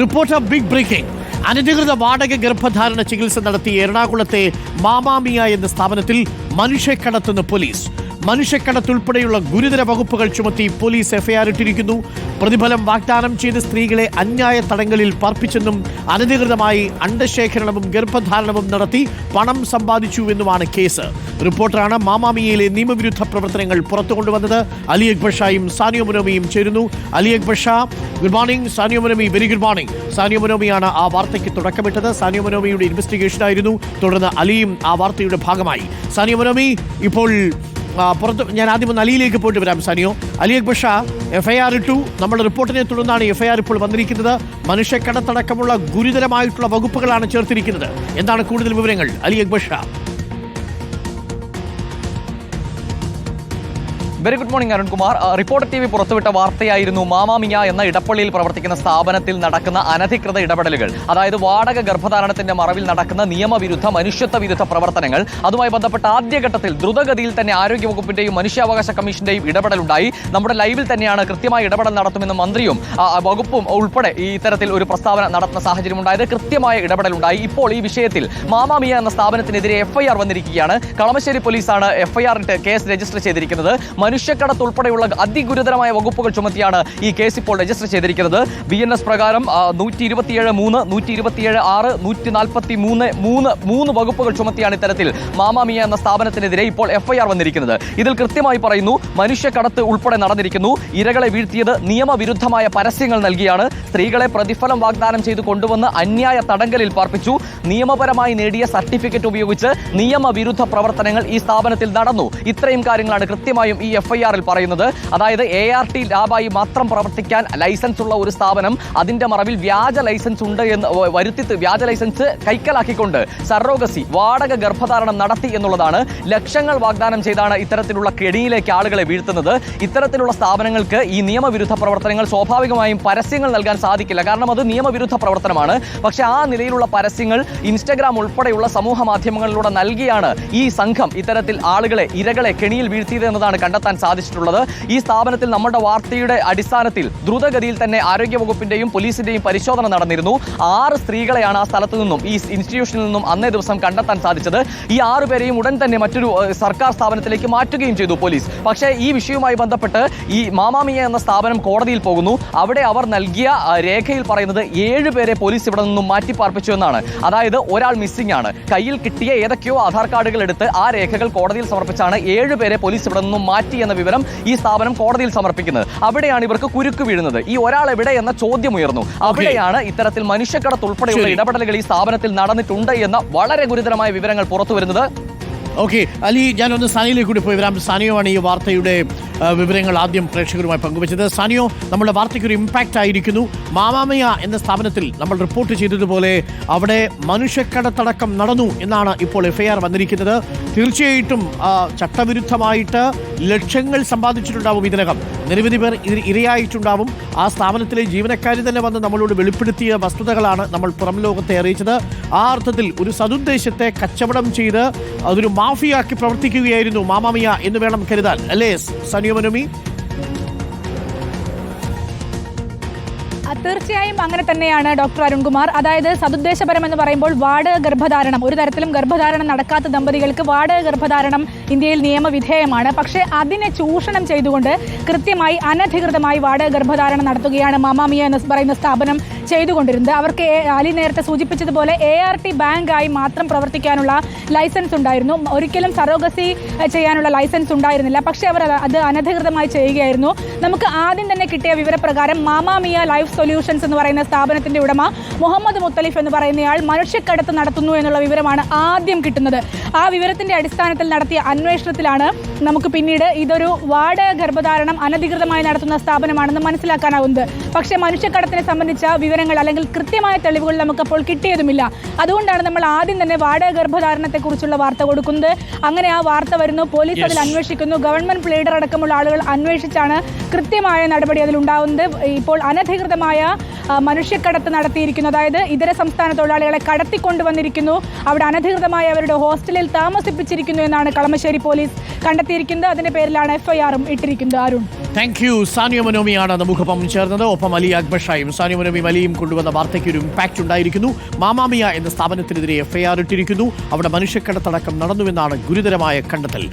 Reporter big breaking അനധികൃത വാടക ഗർഭധാരണ ചികിത്സ നടത്തി എറണാകുളത്തെ മാമാമിയ എന്ന സ്ഥാപനത്തിൽ മനുഷ്യക്കടത്തുന്ന പോലീസ്. മനുഷ്യക്കടത്ത് ഉൾപ്പെടെയുള്ള ഗുരുതര വകുപ്പുകൾ ചുമത്തി പോലീസ് എഫ്ഐആർ ഇട്ടിരിക്കുന്നു. പ്രതിഫലം വാഗ്ദാനം ചെയ്ത് സ്ത്രീകളെ അന്യായ തടങ്കലിൽ പാർപ്പിച്ചെന്നും അനധികൃതമായി അണ്ടശേഖരണവും ഗർഭധാരണവും നടത്തി പണം സമ്പാദിച്ചുവെന്നുമാണ് കേസ്. റിപ്പോർട്ടറാണ് മാമാമിയയിലെ നിയമവിരുദ്ധ പ്രവർത്തനങ്ങൾ പുറത്തു കൊണ്ടുവന്നത് അലി അക്ബർ ഷായും സാനിയോ മുനോമിയും ചേരുന്നു. Ali Akbar Shah good morning. Sanio മുനോമി very good morning. Sanio മുനോമിയാണ് ആ വാർത്തയ്ക്ക് തുടക്കമിട്ടത്. സാനിയോ മുനോമിയുടെ ഇൻവെസ്റ്റിഗേഷൻ ആയിരുന്നു. തുടർന്ന് അലിയും ആ വാർത്തയുടെ ഭാഗമായി. സാനിയോ മുനോമി ഇപ്പോൾ പുറത്ത് ഞാൻ ആദ്യം ഒന്ന് അലിയിലേക്ക് പോയിട്ട് വരാം സനിയോ. അലി അക്ബർ ഷാ എഫ്ഐആർ ഇട്ടു. നമ്മുടെ റിപ്പോർട്ടിനെ തുടർന്നാണ് എഫ്ഐആർ ഇപ്പോൾ വന്നിരിക്കുന്നത്. മനുഷ്യക്കടത്തടക്കമുള്ള ഗുരുതരമായിട്ടുള്ള വകുപ്പുകളാണ് ചേർത്തിരിക്കുന്നത്. എന്താണ് കൂടുതൽ വിവരങ്ങൾ? Ali Akbar Shah very good morning Arunkumar. Reporter T V പുറത്തുവിട്ട വാർത്തയായിരുന്നു മാമാമിയ എന്ന ഇടപ്പള്ളിയിൽ പ്രവർത്തിക്കുന്ന സ്ഥാപനത്തിൽ നടക്കുന്ന അനധികൃത ഇടപെടലുകൾ. അതായത് വാടക ഗർഭധാരണത്തിന്റെ മറവിൽ നടക്കുന്ന നിയമവിരുദ്ധ മനുഷ്യത്വ വിരുദ്ധ പ്രവർത്തനങ്ങൾ. അതുമായി ബന്ധപ്പെട്ട ആദ്യഘട്ടത്തിൽ ദ്രുതഗതിയിൽ തന്നെ ആരോഗ്യവകുപ്പിന്റെയും മനുഷ്യാവകാശ കമ്മീഷന്റെയും ഇടപെടലുണ്ടായി. നമ്മുടെ ലൈവിൽ തന്നെയാണ് കൃത്യമായ ഇടപെടൽ നടത്തുമെന്ന് മന്ത്രിയും വകുപ്പും ഉൾപ്പെടെ ഈ ഇത്തരത്തിൽ ഒരു പ്രസ്താവന നടത്തുന്ന സാഹചര്യം ഉണ്ടായത് കൃത്യമായ ഇടപെടലുണ്ടായി. ഇപ്പോൾ ഈ വിഷയത്തിൽ മാമാമിയ എന്ന സ്ഥാപനത്തിനെതിരെ എഫ്ഐആർ വന്നിരിക്കുകയാണ്. കളമശ്ശേരി പോലീസാണ് എഫ്ഐആർ ഇട്ട് കേസ് രജിസ്റ്റർ ചെയ്തിരിക്കുന്നത്. മനുഷ്യക്കടത്ത് ഉൾപ്പെടെയുള്ള അതിഗുരുതരമായ വകുപ്പുകൾ ചുമത്തിയാണ് ഈ കേസ് ഇപ്പോൾ രജിസ്റ്റർ ചെയ്തിരിക്കുന്നത്. ബി എൻ എസ് പ്രകാരം നൂറ്റി ഇരുപത്തിയേഴ് മൂന്ന് നൂറ്റി ഇരുപത്തിയേഴ് ആറ് നൂറ്റി നാൽപ്പത്തി മൂന്ന് മൂന്ന് മൂന്ന് വകുപ്പുകൾ ചുമത്തിയാണ് ഇത്തരത്തിൽ മാമാമിയ എന്ന സ്ഥാപനത്തിനെതിരെ ഇപ്പോൾ എഫ്ഐആർ വന്നിരിക്കുന്നത്. ഇതിൽ കൃത്യമായി പറയുന്നു മനുഷ്യക്കടത്ത് ഉൾപ്പെടെ നടന്നിരിക്കുന്നു. ഇരകളെ വീഴ്ത്തിയത് നിയമവിരുദ്ധമായ പരസ്യങ്ങൾ നൽകിയാണ്. സ്ത്രീകളെ പ്രതിഫലം വാഗ്ദാനം ചെയ്തു കൊണ്ടുവന്ന് അന്യായ തടങ്കലിൽ പാർപ്പിച്ചു. നിയമപരമായി നേടിയ സർട്ടിഫിക്കറ്റ് ഉപയോഗിച്ച് നിയമവിരുദ്ധ പ്രവർത്തനങ്ങൾ ഈ സ്ഥാപനത്തിൽ നടന്നു. ഇത്രയും കാര്യങ്ങളാണ് കൃത്യമായും ഈ എഫ്ഐആറിൽ പറയുന്നത്. അതായത് എ ആർ ടി ലാബായി മാത്രം പ്രവർത്തിക്കാൻ ലൈസൻസ് ഉള്ള ഒരു സ്ഥാപനം അതിന്റെ മറവിൽ വ്യാജ ലൈസൻസ് ഉണ്ട് എന്ന് വരുത്തി വ്യാജ ലൈസൻസ് കൈക്കലാക്കിക്കൊണ്ട് സറോഗസി വാടക ഗർഭധാരണം നടത്തി എന്നുള്ളതാണ് ലക്ഷങ്ങൾ വാഗ്ദാനം ചെയ്താണ് ഇത്തരത്തിലുള്ള കെണിയിലേക്ക് ആളുകളെ വീഴ്ത്തുന്നത്. ഇത്തരത്തിലുള്ള സ്ഥാപനങ്ങൾക്ക് ഈ നിയമവിരുദ്ധ പ്രവർത്തനങ്ങൾ സ്വാഭാവികമായും പരസ്യങ്ങൾ നൽകാൻ സാധിക്കില്ല. കാരണം അത് നിയമവിരുദ്ധ പ്രവർത്തനമാണ്. പക്ഷേ ആ നിലയിലുള്ള പരസ്യങ്ങൾ ഇൻസ്റ്റഗ്രാം ഉൾപ്പെടെയുള്ള സമൂഹ മാധ്യമങ്ങളിലൂടെ നൽകിയാണ് ഈ സംഘം ഇത്തരത്തിൽ ആളുകളെ ഇരകളെ കെണിയിൽ വീഴ്ത്തിയത് എന്നതാണ് കണ്ടെത്താൻ സാധിച്ചിട്ടുള്ളത്. ഈ സ്ഥാപനത്തിൽ നമ്മുടെ വാർത്തയുടെ അടിസ്ഥാനത്തിൽ ദ്രുതഗതിയിൽ തന്നെ ആരോഗ്യവകുപ്പിന്റെയും പോലീസിന്റെയും പരിശോധന നടന്നിരുന്നു. ആറ് സ്ത്രീകളെയാണ് ആ സ്ഥലത്തു നിന്നും ഈ ഇൻസ്റ്റിറ്റ്യൂഷനിൽ നിന്നും അന്നേ ദിവസം കണ്ടെത്താൻ സാധിച്ചത്. ഈ ആറു പേരെയും ഉടൻ തന്നെ മറ്റൊരു സർക്കാർ സ്ഥാപനത്തിലേക്ക് മാറ്റുകയും ചെയ്തു പോലീസ്. പക്ഷേ ഈ വിഷയവുമായി ബന്ധപ്പെട്ട് ഈ മാമാമിയ എന്ന സ്ഥാപനം കോടതിയിൽ പോകുന്നു. അവിടെ അവർ നൽകിയ രേഖയിൽ പറയുന്നത് ഏഴ് പേരെ പോലീസ് ഇവിടെ നിന്നും മാറ്റി പാർപ്പിച്ചു എന്നാണ്. അതായത് ഒരാൾ മിസ്സിംഗ് ആണ്. കയ്യിൽ കിട്ടിയ ഏതൊക്കെയോ ആധാർ കാർഡുകൾ എടുത്ത് ആ രേഖകൾ കോടതിയിൽ സമർപ്പിച്ചാണ് ഏഴ് പേരെ പോലീസ് ഇവിടെ നിന്നും മാറ്റി എന്ന വിവരം ഈ സ്ഥാപനം കോടതിയിൽ സമർപ്പിക്കുന്നത്. അവിടെയാണ് ഇവർക്ക് കുരുക്ക് വീഴുന്നത്. ഈ ഒരാൾ എവിടെ എന്ന ചോദ്യം ഉയർന്നു. അവിടെയാണ് ഇത്തരത്തിൽ മനുഷ്യക്കടത്ത് ഉൾപ്പെടെയുള്ള ഇടപെടലുകൾ ഈ സ്ഥാപനത്തിൽ നടന്നിട്ടുണ്ട് എന്ന വളരെ ഗുരുതരമായ വിവരങ്ങൾ പുറത്തു വരുന്നത് ഓക്കെ. അലി ഞാനൊന്ന് സാനിയിലേക്ക് കൂടി പോയി വരാം. സാനിയുമാണ് ഈ വാർത്തയുടെ വിവരങ്ങൾ ആദ്യം പ്രേക്ഷകരുമായി പങ്കുവച്ചത്. സാനിയോ നമ്മുടെ വാർത്തയ്ക്ക് ഒരു ഇമ്പാക്റ്റ് ആയിരിക്കുന്നു. മാമാമയ എന്ന സ്ഥാപനത്തിൽ നമ്മൾ റിപ്പോർട്ട് ചെയ്തതുപോലെ അവിടെ മനുഷ്യക്കടത്തടക്കം നടന്നു എന്നാണ് ഇപ്പോൾ എഫ്ഐആർ വന്നിരിക്കുന്നത്. തീർച്ചയായിട്ടും ചട്ടവിരുദ്ധമായിട്ട് ലക്ഷങ്ങൾ സമ്പാദിച്ചിട്ടുണ്ടാവും ഇതിനകം. നിരവധി പേർ ഇരയായിട്ടുണ്ടാവും. ആ സ്ഥാപനത്തിലെ ജീവനക്കാരി തന്നെ വന്ന് നമ്മളോട് വെളിപ്പെടുത്തിയ വസ്തുതകളാണ് നമ്മൾ പുറം ലോകത്തെ അറിയിച്ചത്. ആ അർത്ഥത്തിൽ ഒരു സതുദ്ദേശത്തെ കച്ചവടം ചെയ്ത് അതൊരു മാഫിയാക്കി പ്രവർത്തിക്കുകയായിരുന്നു മാമാമിയ എന്ന് വേണം കരുതാൻ. അല്ലേ സനിയമനുമി ആ, തീർച്ചയായും അങ്ങനെ തന്നെയാണ് ഡോക്ടർ അരുൺകുമാർ. അതായത് സതുദ്ദേശപരം എന്ന് പറയുമ്പോൾ വാടക ഗർഭധാരണം. ഒരു തരത്തിലും ഗർഭധാരണം നടക്കാത്ത ദമ്പതികൾക്ക് വാടക ഗർഭധാരണം ഇന്ത്യയിൽ നിയമവിധേയമാണ്. പക്ഷേ അതിനെ ചൂഷണം ചെയ്തുകൊണ്ട് കൃത്യമായി അനധികൃതമായി വാടക ഗർഭധാരണം നടത്തുകയാണ് മാമാമിയ എന്ന് പറയുന്ന സ്ഥാപനം ചെയ്തുകൊണ്ടിരുന്നത്. അവർക്ക് അലി നേരത്തെ സൂചിപ്പിച്ചതുപോലെ എ ആർ ടി ബാങ്കായി മാത്രം പ്രവർത്തിക്കാനുള്ള ലൈസൻസ് ഉണ്ടായിരുന്നു. ഒരിക്കലും സറോഗസി ചെയ്യാനുള്ള ലൈസൻസ് ഉണ്ടായിരുന്നില്ല. പക്ഷേ അവർ അത് അനധികൃതമായി ചെയ്യുകയായിരുന്നു. നമുക്ക് ആദ്യം തന്നെ കിട്ടിയ വിവരപ്രകാരം മാമാമിയ ലൈഫ് സൊല്യൂഷൻസ് എന്ന് പറയുന്ന സ്ഥാപനത്തിന്റെ ഉടമ മുഹമ്മദ് മുത്തലിഫ് എന്ന് പറയുന്നയാൾ മനുഷ്യക്കടത്ത് നടത്തുന്നു എന്നുള്ള വിവരമാണ് ആദ്യം കിട്ടുന്നത്. ആ വിവരത്തിന്റെ അടിസ്ഥാനത്തിൽ നടത്തിയ അന്വേഷണത്തിലാണ് നമുക്ക് പിന്നീട് ഇതൊരു വാടക ഗർഭധാരണം അനധികൃതമായി നടത്തുന്ന സ്ഥാപനമാണെന്ന് മനസ്സിലാക്കാനാവുന്നത്. പക്ഷേ മനുഷ്യക്കടത്തിനെ സംബന്ധിച്ച വിവരങ്ങൾ അല്ലെങ്കിൽ കൃത്യമായ തെളിവുകൾ നമുക്കപ്പോൾ കിട്ടിയതുമില്ല. അതുകൊണ്ടാണ് നമ്മൾ ആദ്യം തന്നെ വാടക ഗർഭധാരണത്തെക്കുറിച്ചുള്ള വാർത്ത കൊടുക്കുന്നത്. അങ്ങനെ ആ വാർത്ത വരുന്നു. പോലീസ് അതിൽ അന്വേഷിക്കുന്നു. ഗവൺമെന്റ് പ്ലേഡർ അടക്കമുള്ള ആളുകൾ അന്വേഷിച്ചാണ് കൃത്യമായ നടപടി അതിലുണ്ടാവുന്നത് ഇപ്പോൾ അനധികൃതമായ മനുഷ്യക്കടത്ത് നടത്തിയിരിക്കുന്നു. അതായത് ഇതര സംസ്ഥാന തൊഴിലാളികളെ കടത്തിക്കൊണ്ടുവന്നിരിക്കുന്നു. അവിടെ അനധികൃതമായി അവരുടെ ഹോസ്റ്റലിൽ താമസിപ്പിച്ചിരിക്കുന്നു എന്നാണ് കളമശ്ശേരി പോലീസ് കണ്ടെത്തിയിരിക്കുന്നത്. അതിന്റെ പേരിലാണ് എഫ്ഐആറും ഇട്ടിരിക്കുന്നത്. അരുൺ. താങ്ക് യു സാനിയ മനോമിയാണ് നമുക്കൊപ്പം ചേർന്നത്. ഒപ്പം അലി അക്ബഷായും സാനിയ മനോമി അലിയും കൊണ്ടുവന്ന വാർത്തയ്ക്ക് ഒരു ഇമ്പാക്റ്റ് ഉണ്ടായിരിക്കുന്നു. മാമാമിയ എന്ന സ്ഥാപനത്തിനെതിരെ എഫ്ഐആർ ഇട്ടിരിക്കുന്നു. അവിടെ മനുഷ്യക്കടത്തടക്കം നടന്നുവെന്നാണ് ഗുരുതരമായ കണ്ടെത്തൽ.